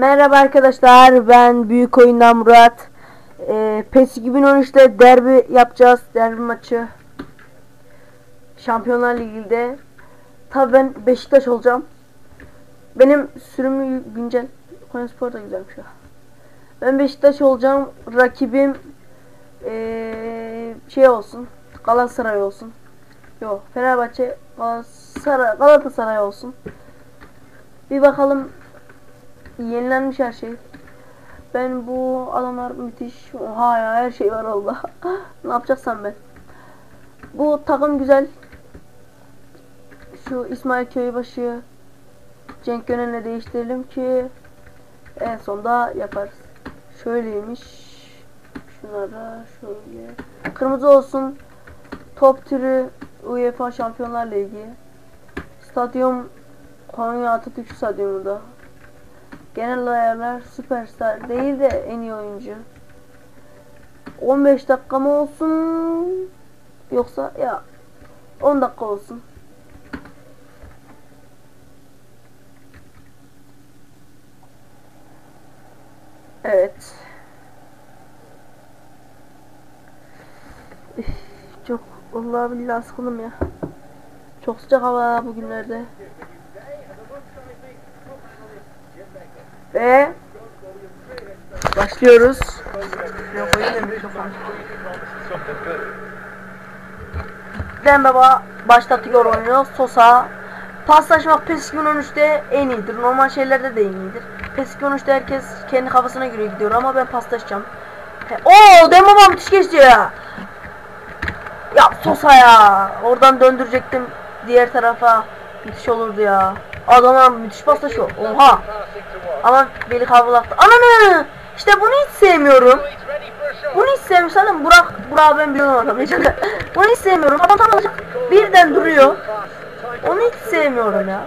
Merhaba arkadaşlar ben Büyük Oyundan Murat. Ee, PES 2013'te derbi yapacağız derbi maçı. Şampiyonlar Ligi'nde. Tabi ben Beşiktaş olacağım. Benim sürümü güncel Konyaspor da güzelmiş ya. Ben Beşiktaş olacağım rakibim ee, şey olsun Galatasaray olsun. Yok Fenerbahçe Galatasaray, Galatasaray olsun. Bir bakalım yenilenmiş her şey. Ben bu adamlar müthiş. Oha ya her şey var Allah. ne yapacaksam ben. Bu takım güzel. Şu İsmail Köybaşı Cenk Gönen'le değiştirelim ki en sonda yaparız. Şöyleymiş. Şunlara şöyle. Kırmızı olsun. Top türü UEFA Şampiyonlar Ligi. Stadyum Konya Atatürk Stadyumunda. Genel ayarlar süperstar değil de en iyi oyuncu. 15 dakika mı olsun yoksa ya 10 dakika olsun. Evet. Üf, çok vallahi billahi sıkıldım ya. Çok sıcak hava bugünlerde. Ve başlıyoruz. Şuraya koyayım da başlatıyor oyunu. Sosa. Paslaşmak PES 2013'te en iyidir. Normal şeylerde de en iyidir. PES 2013'te herkes kendi kafasına göre gidiyor ama ben paslaşacağım. Oo, Den baba müthiş geçti ya. Ya Sosa ya. Oradan döndürecektim diğer tarafa. Müthiş olurdu ya. Adamlar müthiş paslaşıyor. Oha. Ama beni kavlaktı. Ananı! İşte bunu hiç sevmiyorum. Bunu hiç sevmiyorum. Sanırım Burak, Burak ben biliyorum atamayacağını. bunu hiç sevmiyorum. Adam tam alacak. Birden duruyor. Onu hiç sevmiyorum ya.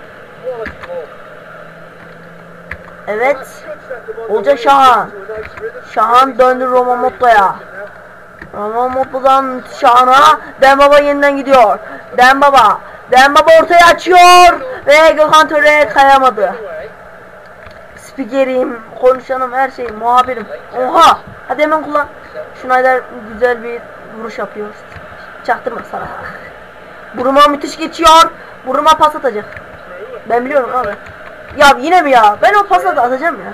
Evet. Olacak Şahan. Şahan döndü Roma Motto'ya. Roma Motto'dan Şahan'a. Den Baba yeniden gidiyor. Den Baba. Den Baba ortaya açıyor. Ve Gökhan Töre kayamadı. Spikerim, konuşanım, her şey, muhabirim. Oha! Hadi hemen kullan. Schneider güzel bir vuruş yapıyor. Çaktırma sana. Buruma müthiş geçiyor. Buruma pas atacak. Ben biliyorum abi. Ya yine mi ya? Ben o pası atacağım ya.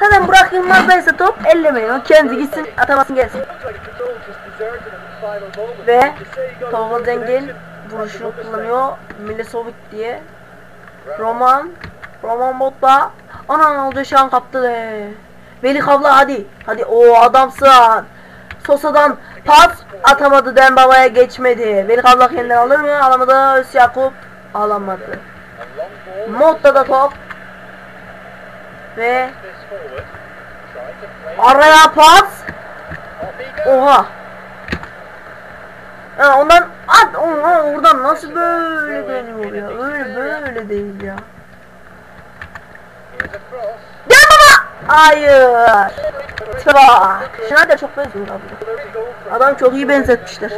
Zaten Burak Yılmaz'daysa top ellemeyin. Kendi gitsin atamasın gelsin. Ve Tolga Zengin vuruşunu kullanıyor. Milisovic diye. Roman Roman botla. Ana oldu şu an kaptı. Veli Kavla hadi. Hadi o adamsın. Sosa'dan pas atamadı Dembaba'ya geçmedi. Veli Kavla kendinden alır mı? Alamadı. Öz Yakup alamadı. Modda da top. Ve araya pas. Oha. Ha, ondan at oha, oradan nasıl böyle dönüyor ya? Öyle böyle değil ya. Gel baba! Hayır. Tıra. Şuna da çok benziyor abi. Adam çok iyi benzetmişler.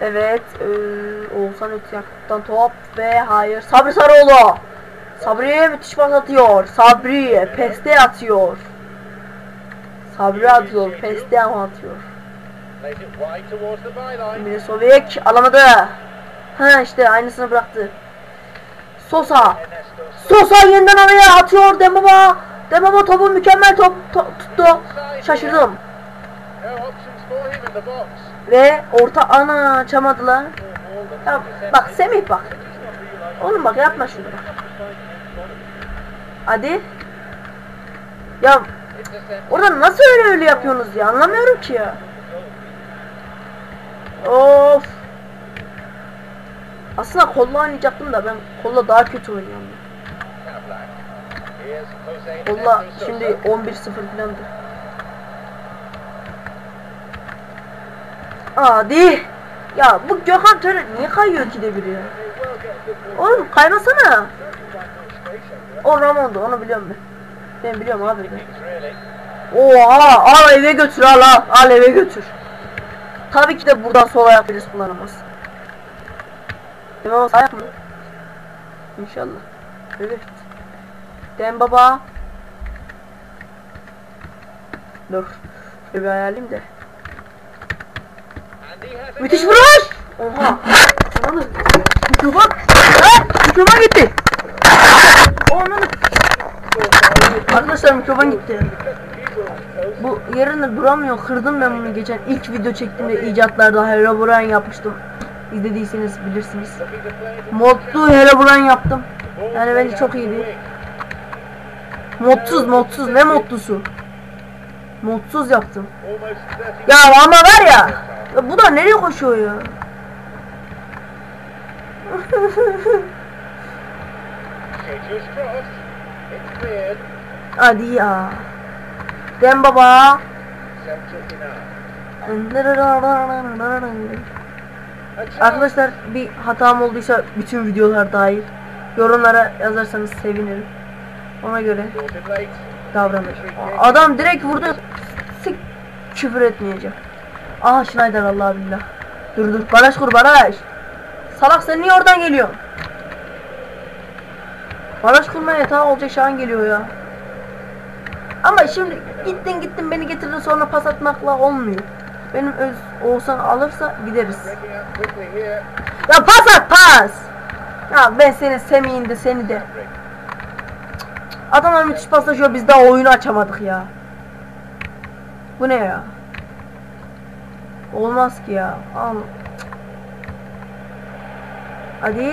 Evet. Ee, Oğuzhan Ötyak'tan top ve hayır. Sabri Sarıoğlu. Sabri müthiş pas atıyor. Sabri peste atıyor. Sabri atıyor. Peste ama atıyor. Milisovic alamadı. Ha işte aynısını bıraktı. Sosa. Sosa yeniden araya atıyor Dembaba. Dembaba topu mükemmel top, top tuttu. Şaşırdım. Ve orta ana açamadılar. Ya bak Semih bak. Oğlum bak yapma şunu bak. Hadi. Ya orada nasıl öyle öyle yapıyorsunuz ya anlamıyorum ki ya. Of. Aslında kolla oynayacaktım da ben kolla daha kötü oynuyorum. Kolla şimdi 11-0 filandı. Hadi. Ya bu Gökhan Töre niye kayıyor ki de biri ya? Oğlum kaymasana. O Ramon'du onu biliyorum ben. Ben biliyorum abi. Oha al eve götür al al al eve götür. Tabii ki de buradan sol ayak birisi kullanamaz. O sağ ayak mı? İnşallah. Evet. Dem baba. Dur. Şöyle bir hayalim de. Müthiş vuruş! Oha! Ananı. Mikrofon. Ha! Mikrofon gitti. Ananı. Arkadaşlar mikrofon gitti. Yerinde duramıyor. Kırdım ben bunu geçen ilk video çektiğimde icatlarda Herobrine yapmıştım. İzlediyseniz bilirsiniz. Modlu Herobrine yaptım. Yani bence çok iyiydi. Modsuz modsuz ne modlusu? Modsuz yaptım. Ya ama var ya. ya bu da nereye koşuyor ya? Hadi ya. Dem baba. Arkadaşlar bir hatam olduysa bütün videolar dahil yorumlara yazarsanız sevinirim. Ona göre davranır. Adam direkt vurdu. Sik küfür etmeyeceğim. Aha Schneider Allah billah. Dur dur baraj kur baraj. Salak sen niye oradan geliyorsun? Baraj kurmaya ta olacak şu an geliyor ya. Ama şimdi gittin gittin beni getirdin sonra pas atmakla olmuyor. Benim öz Oğuzhan alırsa gideriz. Ya pas at pas. Ya ben senin Semih'in de seni de. Adamlar müthiş paslaşıyor biz daha oyunu açamadık ya. Bu ne ya? Olmaz ki ya. Al. Hadi.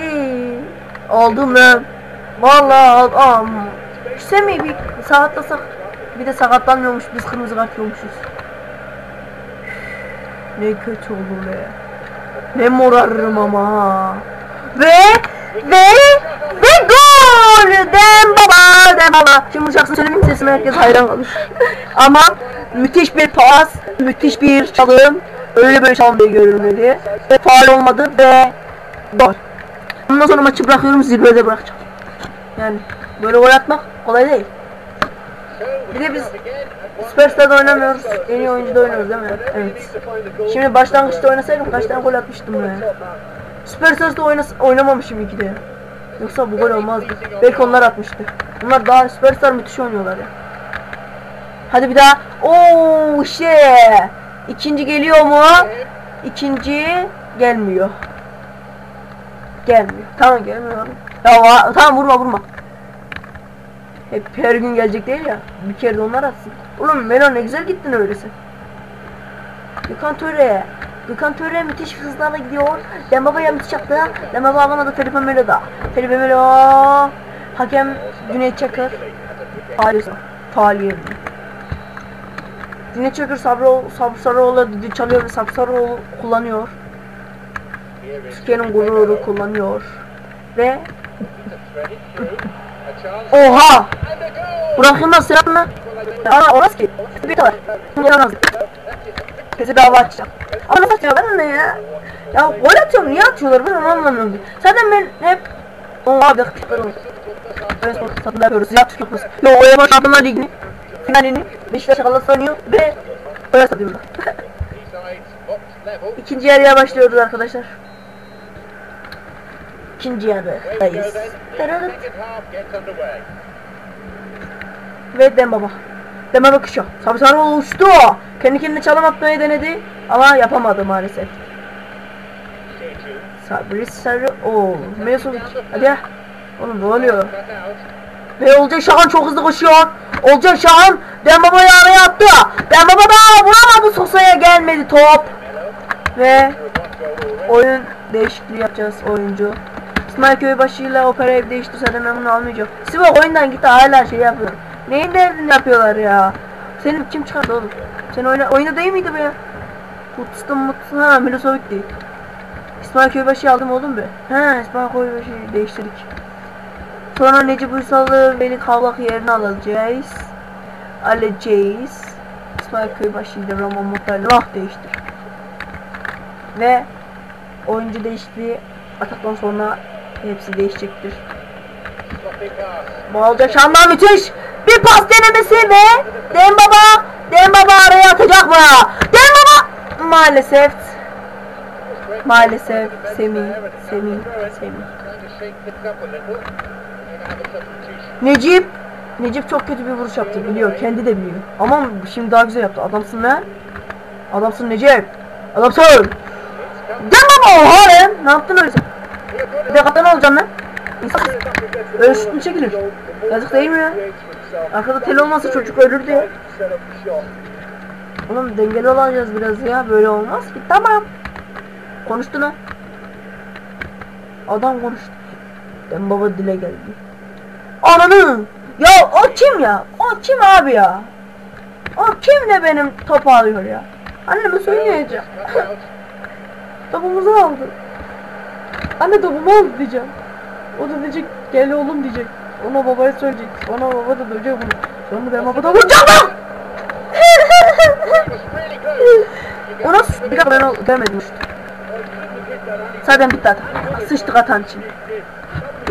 Aldım lan. Vallahi al. al. Şu Semih'i bir sakatlasak. Bir de sakatlanmıyormuş biz kırmızı kart yiyormuşuz. Ne kötü olur be. Ne morarırım ama. Ve ve ve gol! Dem baba, dem baba. Şimdi şarkısını söylemeyeyim sesime herkes hayran kalır. ama müthiş bir pas, müthiş bir çalım. Öyle böyle çalmayı görülmedi. Ve faal olmadı ve gol. Ondan sonra maçı bırakıyorum zirvede bırakacağım. Yani böyle gol atmak kolay değil. Bir de biz Superstar'da oynamıyoruz. En iyi oyuncuda oynuyoruz değil mi? Evet. Şimdi başlangıçta oynasaydım kaç tane gol atmıştım ya. Superstars'da oynas oynamamışım iki de. Yoksa bu gol olmazdı. Belki onlar atmıştı. Bunlar daha Superstar müthiş oynuyorlar ya. Hadi bir daha. Oo işte. İkinci geliyor mu? İkinci gelmiyor. Gelmiyor. Tamam gelmiyor. Ya tamam vurma vurma. Hep her gün gelecek değil ya. Bir kere de onlar atsın. Oğlum Melo ne güzel gittin öylesi. Gökhan Töre. Gökhan Töre müthiş hızlarla gidiyor. Dembaba'ya müthiş yaptı. Dembaba alamadı Felipe Melo'da. Felipe Melo. Hakem Cüneyt Çakır. Hayır. Faaliyet. Cüneyt Çakır Sabro, Sabri Sarıoğlu düdüğü çalıyor ve Sabri Sarıoğlu kullanıyor. Türkiye'nin gururu kullanıyor. Ve Oha! Burak Yılmaz sıra mı? Aa olmaz ki. Bir kadar. Yaramaz. Sesi dava açacağım. Ama nasıl atıyor ben ne ya? Ya gol atıyorum niye atıyorlar ben onu anlamıyorum. Zaten ben hep Oha bir dakika dur. Ben spor satında yapıyoruz. Ya yapıyoruz. Yo o yabaş Şampiyonlar Ligi'ni finalini Beşiktaş Galatasaray oynuyor ve Öyle satıyorlar. İkinci yarıya başlıyoruz arkadaşlar. İkinci yarıdayız. Ve Dembaba. Dembaba kuşu. Sabri Sarıoğlu uçtu. Kendi kendine çalım atmayı denedi ama yapamadı maalesef. Sabri Sarıoğlu. Mesovic. Hadi ya. Oğlum ne oluyor? Ve Olcay Şahan çok hızlı koşuyor. Olcay Şahan Dembaba'yı araya attı. Dembaba da vuramadı. Sosa'ya gelmedi top. Ve oyun değişikliği yapacağız oyuncu. İsmail Köybaşı ile operayı değiştirse de memnun olmayacak. Sivok oyundan gitti hala şey yapıyor. Neyin derdini yapıyorlar ya? Senin kim çıkardı oğlum? Sen oyna, oyunda değil miydi bu ya? Mutsun mutsun ha Milosevic değil. İsmail Köybaşı'yı aldım oğlum be. He İsmail Köybaşı'yı değiştirdik. Sonra Necip Uysal'ı Veli Kavlak yerine alacağız. Alacağız. İsmail Köybaşı'yı da Roman Muhtar'la ah değiştir. Ve oyuncu değişikliği ataktan sonra hepsi değişecektir. Bolca Şan'dan müthiş bir pas denemesi ve Dembaba Dembaba araya atacak mı? Dembaba maalesef. Maalesef. Semih Semih Semih. Necip Necip çok kötü bir vuruş yaptı biliyor kendi de biliyor. Ama şimdi daha güzel yaptı. Adamsın lan adamsın Necip. Adamsın. Gel baba! Oha lan ne yaptın öyle sen? Bir de kaptan olacaksın lan öyle mu çekilir yazık değil mi ya arkada tel olmasa çocuk ölürdü ya oğlum dengeli olacağız biraz ya böyle olmaz ki tamam konuştu lan adam konuştu ben baba dile geldi Ananı! Ya o kim ya? O kim abi ya? O kim de benim topu alıyor ya? Anneme söyleyeceğim. Topumuzu aldı. Anne topumu aldı diyeceğim. O da diyecek gel oğlum diyecek. Ona babaya söyleyecek. Ona baba da dövecek bunu. Sonra ben babada vuracağım lan! o nasıl? Bir dakika ben demedim işte. Zaten bitti atan. Sıçtık atan için.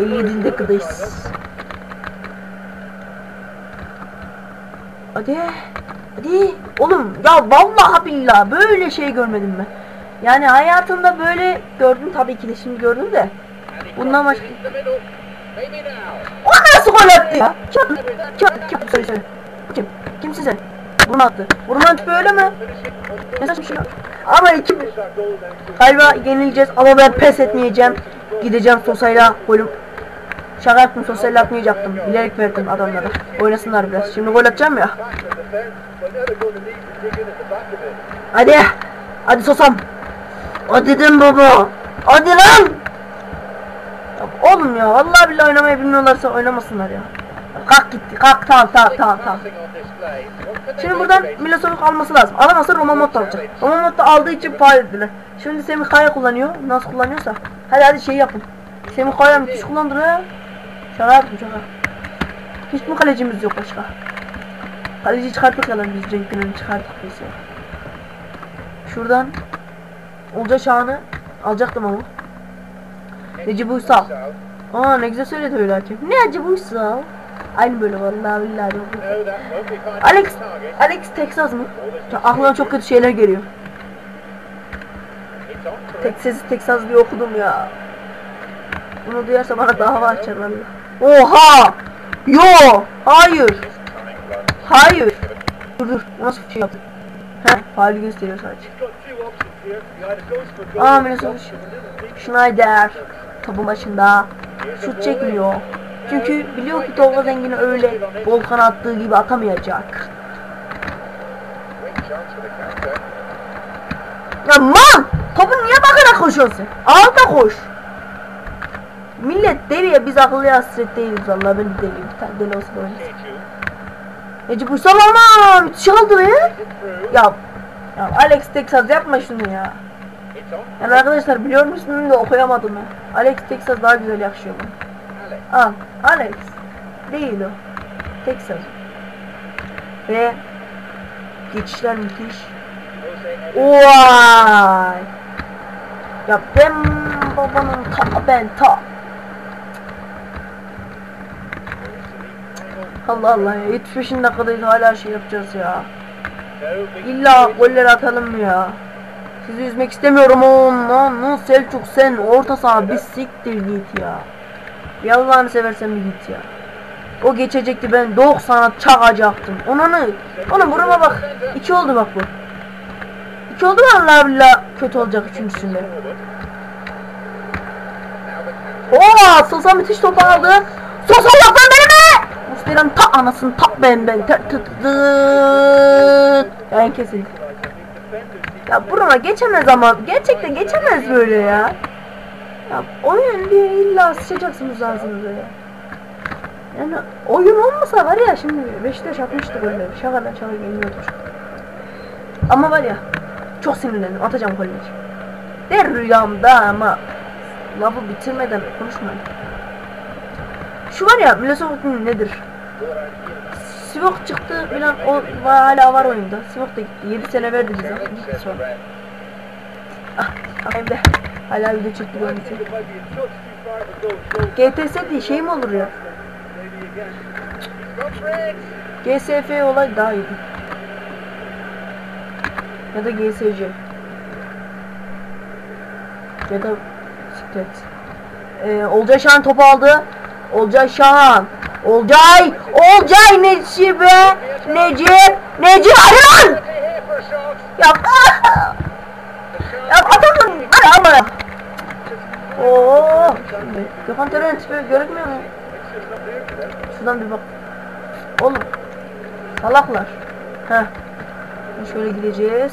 57. dakikadayız. Hadi. Hadi. Oğlum ya vallahi billahi böyle şey görmedim ben. Yani hayatımda böyle gördüm tabii ki de şimdi gördüm de. Bundan başka. O nasıl gol attı ya? Kim? Kim? Kim? Söyle söyle. Kim? Kimsin sen? Bunu attı. Vurman tipi öyle mi? Ne saçma şey. Ama iki galiba yenileceğiz ama ben pes etmeyeceğim. Gideceğim Sosa'yla golüm. Şaka yaptım sosyal atmayacaktım. Bilerek verdim adamlara. Oynasınlar biraz. Şimdi gol atacağım ya. Hadi. Hadi Sosam. Hadi dedim baba. Hadi lan. Oğlum ya vallahi billahi oynamayı bilmiyorlarsa oynamasınlar ya. Kalk gitti. Kalk tamam tamam tamam tamam. Şimdi buradan Milosevic alması lazım. Alamazsa Roma Motta alacak. Roma Motta aldığı için faal ettiler. Şimdi Semih Kaya kullanıyor. Nasıl kullanıyorsa. Hadi hadi şey yapın. Semih Kaya müthiş kullandı ya. Şaka yaptım şaka. Hiç mi kalecimiz yok başka? Kaleci çıkarttık ya lan biz Cenk çıkarttık biz ya. Şuradan Olca Şahan'ı alacaktım ama. Necip Uysal. Aa ne güzel söyledi öyle hakem. Necip Uysal. Aynı böyle vallahi billahi. yok. Alex, Alex Texas mı? Ya, aklıma çok kötü şeyler geliyor. Texas, Texas diye okudum ya. Bunu duyarsa bana dava açarlar. Oha! Yo! Hayır! Hayır! Dur dur. Nasıl bir şey yaptı? Heh, faali gösteriyor sadece. Aa Minnesota Schneider topu başında şut çekmiyor. Çünkü biliyor ki Tolga Zengin'i öyle Volkan attığı gibi atamayacak. Ya man! Topu niye bakarak koşuyorsun? Al da koş. Millet deli biz akıllıya hasret değiliz valla ben de deliyim. Bir tane deli olsa oynasın. Necip Uysal ama müthiş be. Ya, ya Alex Texas yapma şunu ya. Yani arkadaşlar biliyor musunuz da okuyamadım ben. Alex Texas daha güzel yakışıyor bana. Al Alex. Değil o. Texas. Ve geçişler müthiş. Vay. Ya ben babanın ta ben ta. Allah Allah ya 75. dakikadayız hala şey yapacağız ya. İlla goller atalım mı ya? Sizi üzmek istemiyorum oğlum lan Selçuk sen orta saha bir siktir git ya. Bir Allah'ını seversen bir git ya. O geçecekti ben 90'a çakacaktım. Onu ne? Onun buruma bak. İki oldu bak bu. İki oldu mu Allah billah kötü olacak üçüncüsünde. Oo Sosa müthiş top aldı. Sosa yok lan benim Mustera'nın ta anasını ta ben ben tı tı Ya burama geçemez ama gerçekten geçemez böyle ya. Ya oyun diye illa sıçacaksınız ağzınıza ya. Yani oyun olmasa var ya şimdi Beşiktaş atmıştı böyle şakadan şaka geliyordur. Ama var ya çok sinirlendim atacağım golleri. Der rüyamda ama lafı bitirmeden konuşmayın. Şu var ya Milosevic'in nedir? Sivok çıktı bilen o hala var oyunda. Sivok da gitti. 7 sene verdi bize. Gitti sonra. Ah, ah hem de hala video çekti görmesi. GTS diye şey mi olur ya? GSF olay daha iyiydi. Ya da GSC. Ya da siklet. Ee, Olcay Şahan topu aldı. Olcay Şahan. Olcay. Olcay Necip be. Necip. Necip hadi lan. Ya. Ya adamın. Hadi ama ya. Oo. Şimdi Gökhan Tören'in tipi görünmüyor mu? Şuradan bir bak. Oğlum. Salaklar. Heh. Şöyle gideceğiz.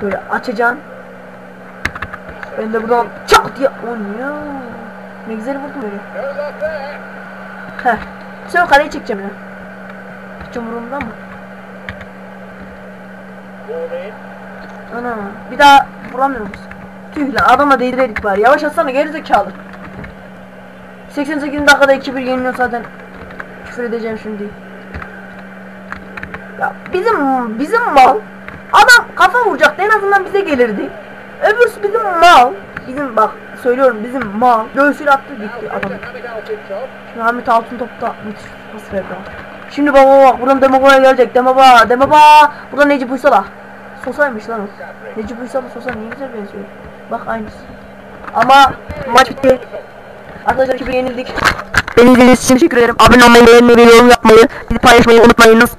Şöyle açacaksın. Ben de buradan çak diye. O ne güzel vurdum öyle. Heh. Sonra kaleyi çekeceğim ya. Hiç umurumda mı? Ana. Bir daha vuramıyoruz. Tüh lan adama değdireydik bari. Yavaş atsana gerizekalı. 88 dakikada 2-1 yeniliyor zaten. Küfür edeceğim şimdi. Ya bizim bizim mal. Adam kafa vuracaktı en azından bize gelirdi. Öbürsü bizim mal. Bizim bak söylüyorum bizim mal. Göğsüyle attı gitti adam. Şimdi Hamit altın topta müthiş pas verdi. Şimdi baba bak buradan Demoba'ya gelecek. Demoba, Demoba. Buradan Necip Uysala. Sosa'ymış lan o. Necip Uysala Sosa niye güzel benziyor. Bak aynısı. Ama maç bitti. Arkadaşlar iki bir yenildik. Beni izlediğiniz için teşekkür ederim. Abone olmayı, beğenmeyi yorum yapmayı, bizi paylaşmayı unutmayınız.